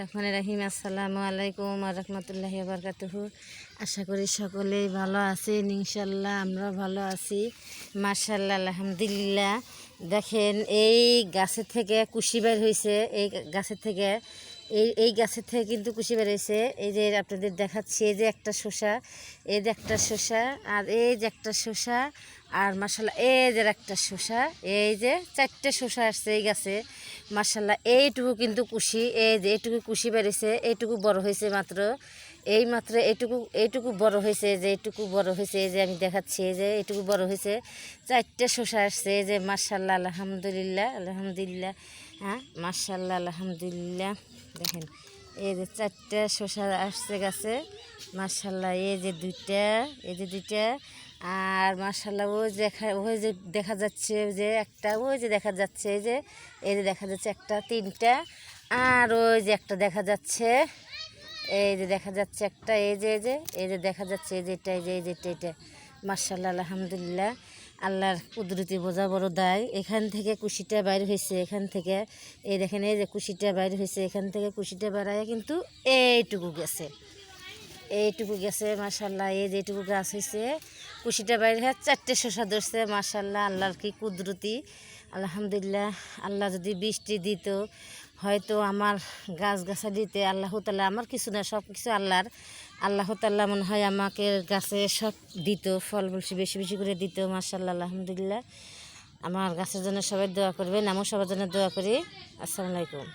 রহমান রাহিম, আসসালামু আলাইকুম রহমতুল্লাহি বরকাতুহু। আশা করি সকলেই ভালো আছে ইনশাল্লাহ আমরা ভালো আছি। মার্শাল্লাহ আলহামদুলিল্লাহ। দেখেন, এই গাছের থেকে কুশি বের হয়েছে এই গাছের থেকে এই এই গাছের থেকে কিন্তু কুশি হয়েছে এই যে আপনাদের দেখাচ্ছি এই যে একটা শসা এই যে একটা শসা আর এই যে একটা শসা আর মার্শাল্লাহ এই যে একটা শসা এই যে চারটে শসা আসছে এই গাছে মার্শাল্লাহ এইটুকু কিন্তু কুশি এই যে এইটুকু কুশি বেড়েছে এইটুকু বড় হয়েছে মাত্র এই মাত্র এইটুকু এইটুকু বড় হয়েছে যে এইটুকু বড় হয়েছে এই যে আমি দেখাচ্ছি এই যে এইটুকু বড় হয়েছে চারটে শসা আসছে এই যে মার্শাল্লাহ আলহামদুলিল্লাহ আলহামদুলিল্লাহ হ্যাঁ মার্শাল্লাহ আলহামদুলিল্লাহ। দেখেন, এই যে চারটে শসা আসছে গাছে মার্শাল্লাহ এই যে দুইটা, এই যে দুইটা, আর মার্শাল্লাহ ওই যে ওই যে দেখা যাচ্ছে যে একটা, ওই যে দেখা যাচ্ছে এই যে এই যে দেখা যাচ্ছে একটা, তিনটা, আর ওই যে একটা দেখা যাচ্ছে, এই যে দেখা যাচ্ছে একটা, এই যে এই যে এই যে দেখা যাচ্ছে, এই যে এটা, এই যে এই যে এটা এটা মার্শাল্লাহ আলহামদুলিল্লাহ। আল্লাহর কুদরতি বোঝা বড় দায়। এখান থেকে কুশিটা বাইর হয়েছে, এখান থেকে। এই দেখেন, এই যে কুশিটা বাইর হয়েছে, এখান থেকে কুশিটা বেড়ায় কিন্তু এইটুকু গেছে। এইটুকু গেছে মাসাল্লাহ এই যেটুকু গাছ হয়েছে কুশিটা বাইরে হয়ে, চারটে শসা ধরছে মাসাল্লাহ আল্লাহর কি কুদরতি। আলহামদুলিল্লাহ, আল্লাহ যদি বৃষ্টি দিত, হয়তো আমার গাছ গাছা দিতে আল্লাহ তাল্লাহ আমার কিছু না সব কিছু আল্লাহর। আল্লাহ তাল্লাহ মনে হয় আমাকে গাছে সব দিত ফল বেশি বেশি বেশি করে দিত মাসাল্লাহ আলহামদুলিল্লাহ। আমার গাছের জন্য সবাই দোয়া করবেন, আমিও সবার জন্য দোয়া করি। আসসালামু আলাইকুম।